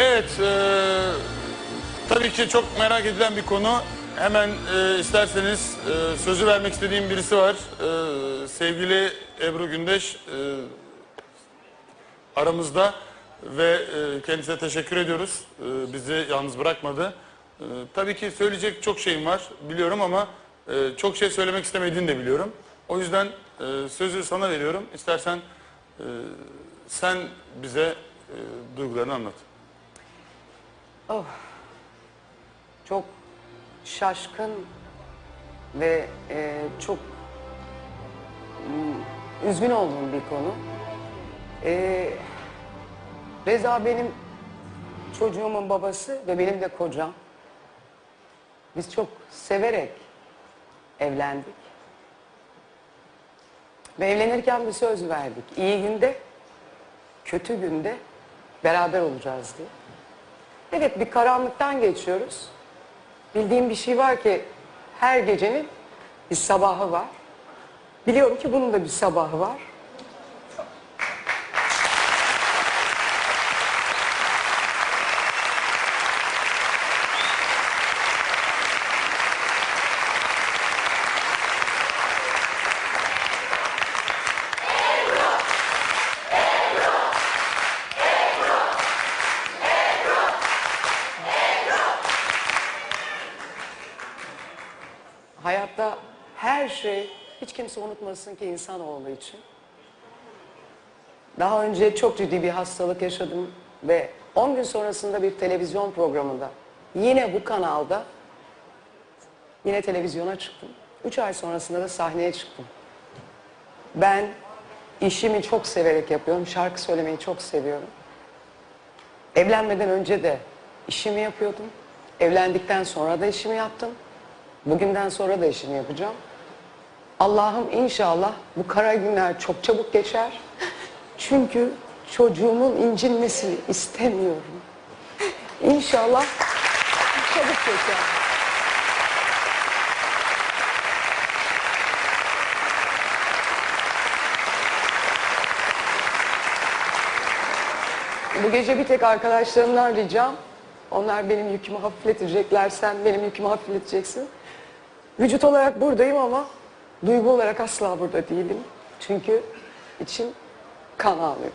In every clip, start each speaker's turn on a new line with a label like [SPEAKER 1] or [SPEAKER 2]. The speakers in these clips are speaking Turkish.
[SPEAKER 1] Evet, e, tabii ki çok merak edilen bir konu. Hemen e, isterseniz e, sözü vermek istediğim birisi var. E, sevgili Ebru Gündeş e, aramızda ve e, kendisine teşekkür ediyoruz. E, bizi yalnız bırakmadı. E, tabii ki söyleyecek çok şeyim var biliyorum ama e, çok şey söylemek istemediğini de biliyorum. O yüzden e, sözü sana veriyorum. İstersen e, sen bize e, duygularını anlat.
[SPEAKER 2] Çok şaşkın ve e, çok mm, üzgün olduğum bir konu. E, Reza benim çocuğumun babası ve benim de kocam. Biz çok severek evlendik. Ve evlenirken bir söz verdik. İyi günde, kötü günde beraber olacağız diye. Evet bir karanlıktan geçiyoruz. Bildiğim bir şey var ki her gecenin bir sabahı var. Biliyorum ki bunun da bir sabahı var. Hayatta her şey hiç kimse unutmasın ki insanoğlu için. Daha önce çok ciddi bir hastalık yaşadım ve 10 gün sonrasında bir televizyon programında yine bu kanalda yine televizyona çıktım. 3 ay sonrasında da sahneye çıktım. Ben işimi çok severek yapıyorum. Şarkı söylemeyi çok seviyorum. Evlenmeden önce de işimi yapıyordum. Evlendikten sonra da işimi yaptım. Bugünden sonra da işimi yapacağım. Allah'ım inşallah bu kara günler çok çabuk geçer. Çünkü çocuğumun incinmesini istemiyorum. İnşallah çabuk geçer. Bu gece bir tek arkadaşlarımdan ricam. Onlar benim yükümü hafifletecekler. Sen benim yükümü hafifleteceksin. Vücut olarak buradayım ama duygu olarak asla burada değilim. Çünkü içim kan ağlıyor.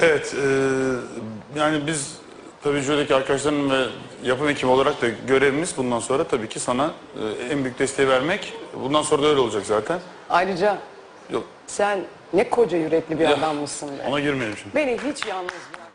[SPEAKER 1] Evet, e, yani biz tabii jürideki arkadaşlarım ve yapım ekibi olarak da görevimiz bundan sonra tabii ki sana e, en büyük desteği vermek. Bundan sonra da öyle olacak zaten.
[SPEAKER 2] Ayrıca
[SPEAKER 1] Yok,
[SPEAKER 2] sen ne koca yürekli bir adam mısın be.
[SPEAKER 1] ona girmeyelim şimdi.
[SPEAKER 2] Beni hiç yalnız bırak.